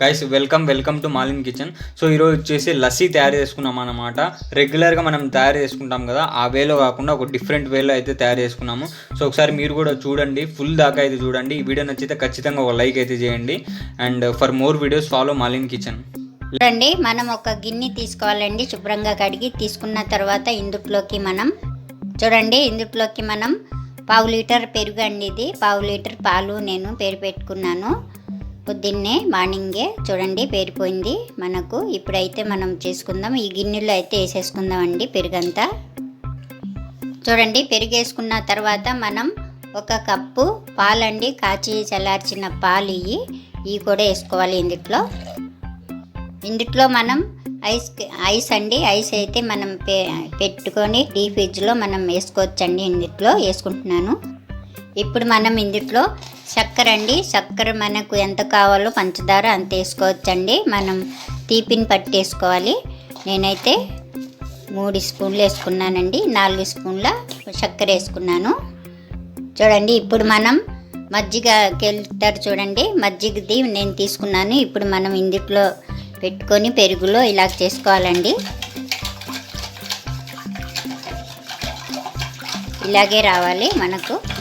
Guys welcome welcome to Malin kitchen so ఈరోజు వచ్చేసి లస్సీ తయారు చేసుకున్నాం అన్నమాట. రెగ్యులర్గా మనం తయారు చేసుకుంటాం కదా ఆ వేలో కాకుండా ఒక డిఫరెంట్ వేలో అయితే తయారు చేసుకున్నాము. సో ఒకసారి మీరు కూడా చూడండి ఫుల్ దాకా అయితే చూడండి. ఈ వీడియో నచ్చితే ఖచ్చితంగా ఒక లైక్ అయితే చేయండి. And for more videos follow Malin kitchen చూడండి మనం ఒక గిన్నె తీసుకోవాలండి. శుభ్రంగా కడిగి తీసుకున్న తర్వాత ఇందుట్లోకి మనం చూడండి ఇందుట్లోకి మనం పావు లీటర్ పెరుగు అండి ఇది. పావు లీటర్ పాలు నేను పేరు పెట్టుకున్నాను. పొద్దున్నే మార్నింగే చూడండి పేరిపోయింది. మనకు ఇప్పుడైతే మనం చేసుకుందాం. ఈ గిన్నెలో అయితే వేసేసుకుందాం అండి పెరుగంతా. చూడండి పెరుగు వేసుకున్న తర్వాత మనం ఒక కప్పు పాలండి కాచి చల్లార్చిన పాలు ఇవి ఇవి కూడా వేసుకోవాలి ఇందుట్లో. ఇందుట్లో మనం ఐస్ ఐస్ అండి ఐస్ అయితే మనం పె పెట్టుకొని డీ ఫ్రిడ్జ్లో మనం వేసుకోవచ్చండి ఇందుట్లో వేసుకుంటున్నాను. ఇప్పుడు మనం ఇందుట్లో చక్కెర అండి. చక్కెర మనకు ఎంత కావాలో పంచదార అంత వేసుకోవచ్చండి. మనం తీపిని పట్టేసుకోవాలి. నేనైతే మూడు స్పూన్లు వేసుకున్నానండి. నాలుగు స్పూన్ల చక్కెర వేసుకున్నాను. చూడండి ఇప్పుడు మనం మజ్జిగకి వెళ్తారు చూడండి. మజ్జిగది నేను తీసుకున్నాను. ఇప్పుడు మనం ఇందుట్లో పెట్టుకొని పెరుగులో ఇలా చేసుకోవాలండి. ఇలాగే రావాలి మనకు.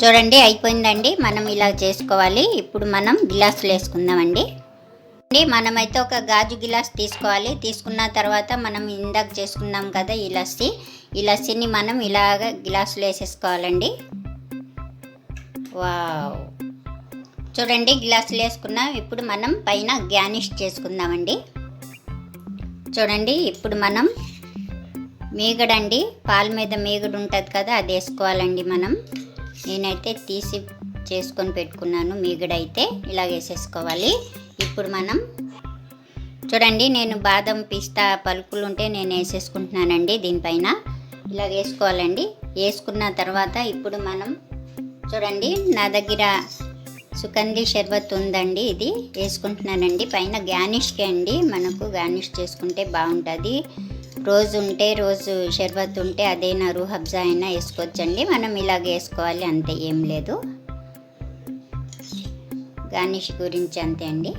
చూడండి అయిపోయిందండి. మనం ఇలా చేసుకోవాలి. ఇప్పుడు మనం గిలాసులు వేసుకుందామండి. అండి మనమైతే ఒక గాజు గిలాస్ తీసుకోవాలి. తీసుకున్న తర్వాత మనం ఇందాక చేసుకున్నాం కదా ఈ లస్సీ ఈ లస్సీని మనం ఇలాగ గిలాసులు వేసేసుకోవాలండి. వావ్. చూడండి గ్లాసులు వేసుకున్నాం. ఇప్పుడు మనం పైన గ్యానిష్ చేసుకుందామండి. చూడండి ఇప్పుడు మనం మీగడండి. పాల మీద మీగడు ఉంటుంది కదా అది వేసుకోవాలండి మనం. నేనైతే తీసి చేసుకొని పెట్టుకున్నాను మీగడైతే. ఇలా వేసేసుకోవాలి. ఇప్పుడు మనం చూడండి నేను బాదం పిస్తా పలుకులు ఉంటే నేను వేసేసుకుంటున్నానండి దీనిపైన. ఇలా వేసుకోవాలండి. వేసుకున్న తర్వాత ఇప్పుడు మనం చూడండి నా దగ్గర సుగంధి షర్బత్ ఉందండి ఇది. వేసుకుంటున్నానండి. పైన గార్నిష్కి అండి. మనకు గార్నిష్ చేసుకుంటే బాగుంటుంది. రోజు ఉంటే రోజు షర్బత్ ఉంటే అదైనా రూహబ్జా అయినా వేసుకోవచ్చండి. మనం ఇలాగ వేసుకోవాలి అంతే ఏం లేదు. గార్నిష్ గురించి అంతే అండి.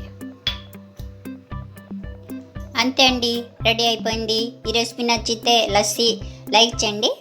అంతే అండి రెడీ అయిపోయింది. ఈ రెసిపీ నచ్చితే లస్సీ లైక్ చేయండి.